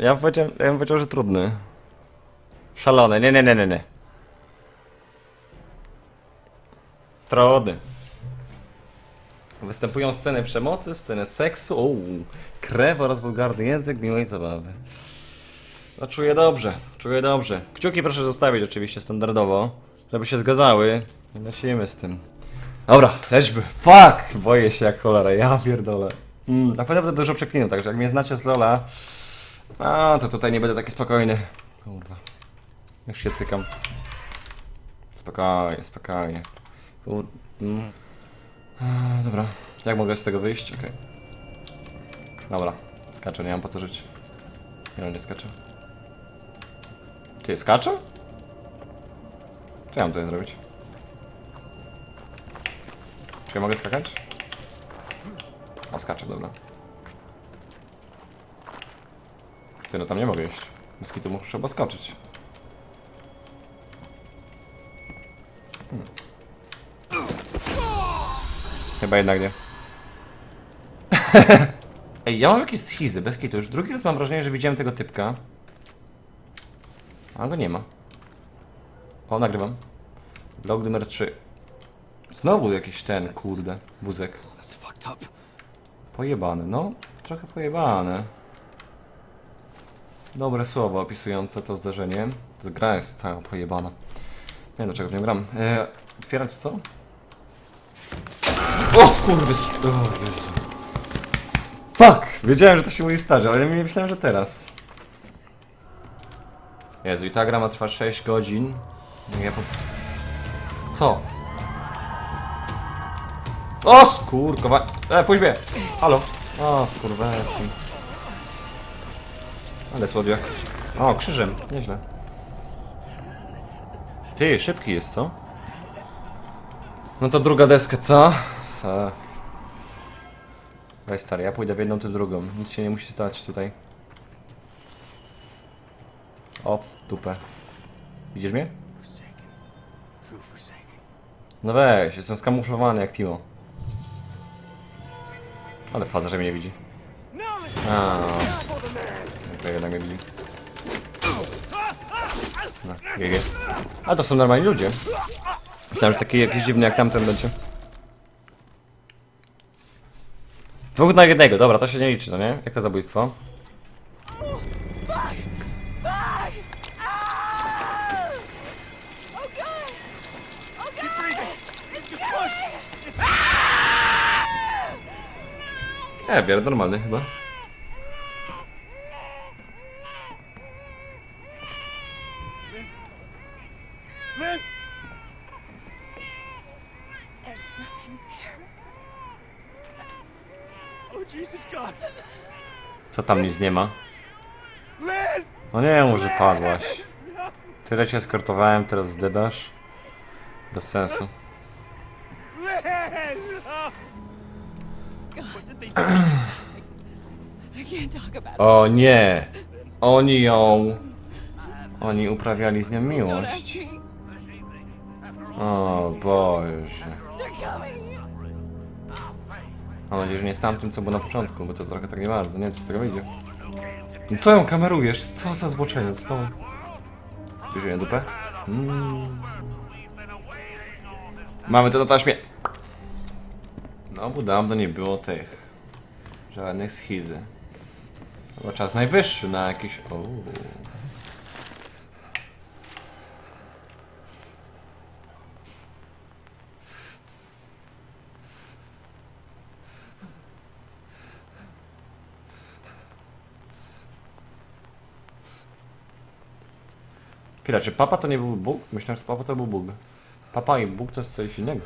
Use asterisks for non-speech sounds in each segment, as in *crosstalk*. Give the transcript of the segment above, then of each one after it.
Ja bym powiedział, ja bym powiedział, że trudny. Szalony, nie, nie, nie, nie, nie. Trudny. Występują sceny przemocy, sceny seksu, uuu, krew oraz wulgarny język miłej zabawy. No czuję dobrze, czuję dobrze. Kciuki proszę zostawić oczywiście standardowo, żeby się zgadzały. Lecimy z tym. Dobra, lećmy. Fuck! Boję się jak cholera, ja pierdolę. Mm, na pewno będę dużo przeklinał, także jak mnie znacie z Lola, a to tutaj nie będę taki spokojny. Kurwa. Już się cykam. Spokojnie, spokojnie. Kur... Mm. A, Dobra, jak mogę z tego wyjść? Okej. Dobra, skaczę, nie mam po co żyć. Nie, nie skaczę. Ty, skaczę? Co ja mam tutaj zrobić? Czy ja mogę skakać? O, skaczę, dobra. Ty, no tam nie mogę iść. Bez kitu muszę chyba skoczyć. Hmm. Chyba jednak nie. *laughs* Ej, ja mam jakieś schizy, bez kitu. Już drugi raz mam wrażenie, że widziałem tego typka. A go nie ma. O, nagrywam. Vlog numer 3. Znowu jakiś ten, kurde, wózek. Pojebany, no. Trochę pojebane. Dobre słowo opisujące to zdarzenie. To gra jest cała pojebana. Nie wiem dlaczego w nią gram. E, otwierać co? O kurde! O Jezu. Fuck! Wiedziałem, że to się mówi starzy, ale nie myślałem, że teraz. Jezu, i ta gra ma trwać 6 godzin. Ja po... Co? O skurkowa... E, pójdź mnie! Halo! O skurwesy. Ale słodziak. O, krzyżem. Nieźle. Ty, szybki jest, co? No to druga deska, co? Fuck. Weź stary, ja pójdę w jedną, ty w drugą. Nic się nie musi stać tutaj. O, w dupę. Widzisz mnie? No weź, jestem skamuflowany jak Timo. Ale faza, że mnie nie widzi. A, okay, jednak mnie widzi. No, GG. A to są normalni ludzie. Myślałem, że taki jakiś dziwny jak tamten będzie. Dwóch na jednego, dobra, to się nie liczy, no nie? Jako zabójstwo. Nie, wiele normalny chyba. Tam nic nie ma? No nie mów, że padłaś. Tyle cię eskortowałem, teraz zdedasz. Bez sensu. O nie! Oni ją... Oni uprawiali z nią miłość. O Boże. Mam nadzieję, że nie z tamtym, co było na początku, bo to trochę tak nie bardzo. Nie co z tego wyjdzie. No co ją kamerujesz? Co za zboczeniec? No. Bierze dupę? Mm. Mamy to na taśmie. No, bo dawno nie było tych. Żadnych schizy. Chyba czas najwyższy na jakiś... O. Chwila, czy papa to nie był Bóg? Myślałem, że papa to był Bóg. Papa i Bóg to jest coś innego.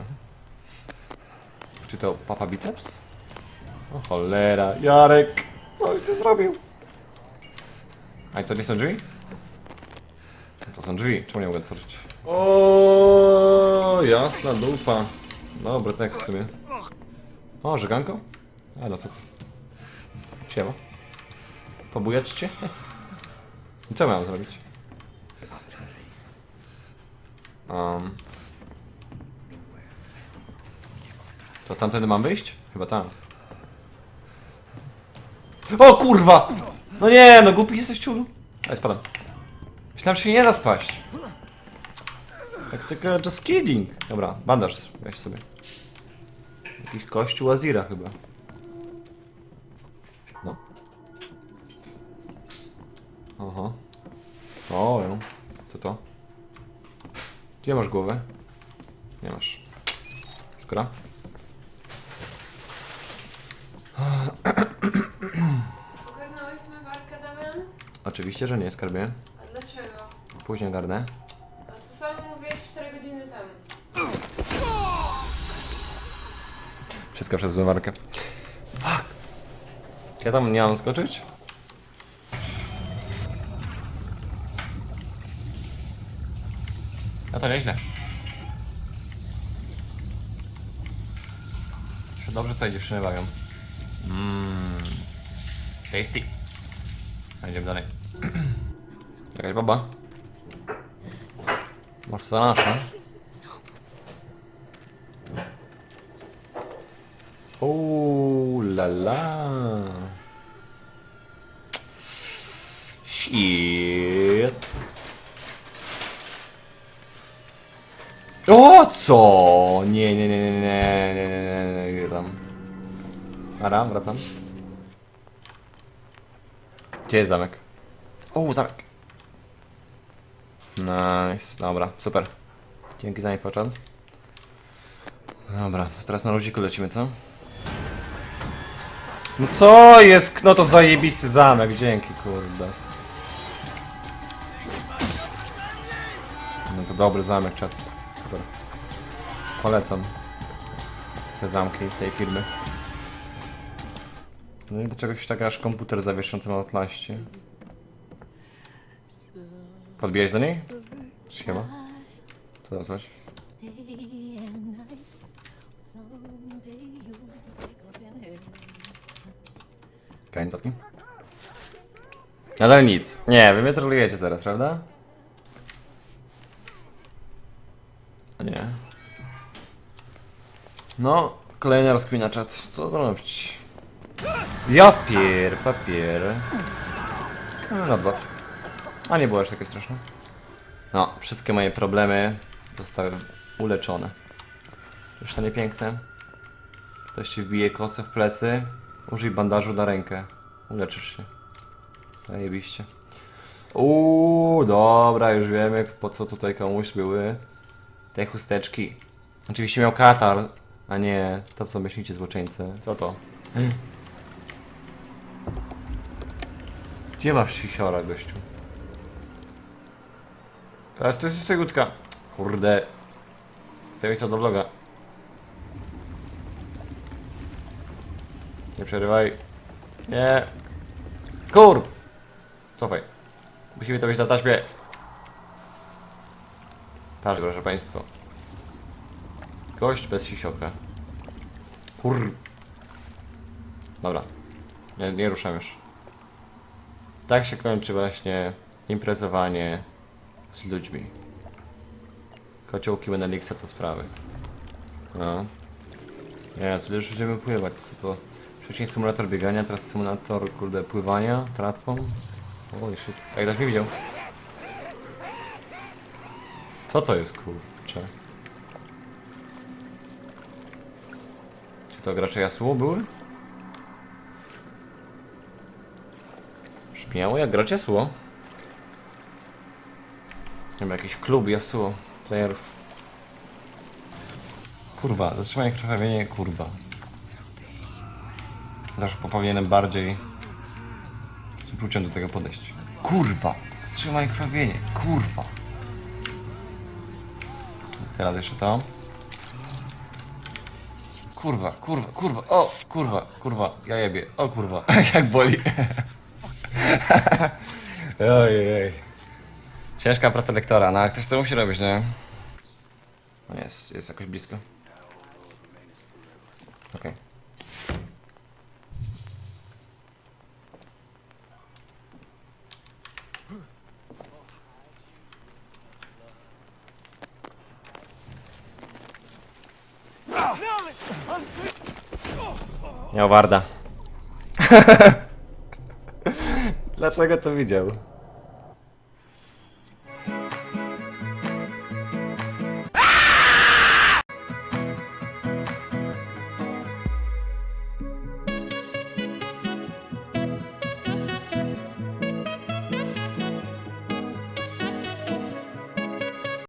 Czy to papa biceps? O cholera, Jarek! Coś ty zrobił? A i to nie są drzwi? To są drzwi, czemu nie mogę otworzyć? O, jasna dupa. Dobry tekst w sumie. O, żeganko? A no co ty? Siema. Pobujać cię? I co miałem zrobić? Um. To tamtędy mam wyjść? Chyba tam. O kurwa! No nie, no głupi jesteś ciulu. Ej, spadam. Myślałem, że się nie da spaść. Tak tylko just kidding. Dobra, bandaż weź sobie. Jakiś kościół Azira chyba. No. Aha. O, ją. Co to? Gdzie masz głowę? Nie masz. Szkoda. Ogarnąłeś zmywarkę, Damian? Oczywiście, że nie, skarbie. A dlaczego? Później garnę. A to samo mówiłeś 4 godziny temu. Wszystko przez zmywarkę. Fuck. Ja tam nie mam skoczyć? No to nieźle. Dobrze tutaj dziewczyny bawią. Mmm. Tasty. Idziemy dalej. *clears throat* Jakaś baba. Może to nasza? Ooh la la. Shit. O co? Nie, nie, nie, nie, nie, nie, nie, nie, nie, nie, tam. Ara, wracam. Gdzie jest zamek? O, zamek. Nice, dobra, super. Dzięki za info, Chad. Dobra, to teraz na luziku lecimy, co? No co jest? No to zajebisty zamek, dzięki, kurde. No to dobry zamek, czat. Super. Polecam. Te zamki tej firmy. No i do czegoś tak aż komputer zawieszający na Outlaście. Podbijać do niej? Siema. Co nazwać? Okej, okay, Ale nic. Nie, wy mnie trolujecie teraz, prawda? No, kolejna rozkmina czat. Co zrobić? Ja pier, papier. No, nadbad. A nie było aż takie straszne. No, wszystkie moje problemy zostały uleczone. To nie piękne. Ktoś ci wbije kosę w plecy, użyj bandażu na rękę. Uleczysz się. Zajebiście. Uuu, dobra, już wiemy po co tutaj komuś były te chusteczki. Oczywiście miał katar, a nie to co myślicie złoczyńcy. Co to? Gdzie masz sisiora, gościu? Teraz to jest łódka. Kurde. Chcę mieć to do vloga. Nie przerywaj. Nie. Kur! Cofaj. Musimy to być na taśmie. Patrz, proszę państwo. Gość bez sisioka. Kur... Dobra. Nie, nie ruszam już. Tak się kończy właśnie imprezowanie z ludźmi. Kociołki Benelixa to sprawy. No. Jezu, już będziemy pływać, co to? Wcześniej symulator biegania, teraz symulator, kurde, pływania, tratwą. Holy shit. Jak ktoś mnie widział? Co to jest, kurcze? To gracze Yasuo były? Brzmiało jak grać Yasuo. Chyba jakiś klub Yasuo playerów. Kurwa, zatrzymaj krwawienie, kurwa. Zawsze powinienem bardziej z uczuciem do tego podejść. Kurwa! Wstrzymaj krwawienie, kurwa! Teraz jeszcze to. Kurwa, kurwa, kurwa, o, kurwa, kurwa, ja jebie, o kurwa, *laughs* jak boli. *laughs* Ojej. Ciężka praca lektora, no ale ktoś to musi robić, nie? No jest, jest jakoś blisko. Okej. Miał warda. *laughs* Dlaczego to widział?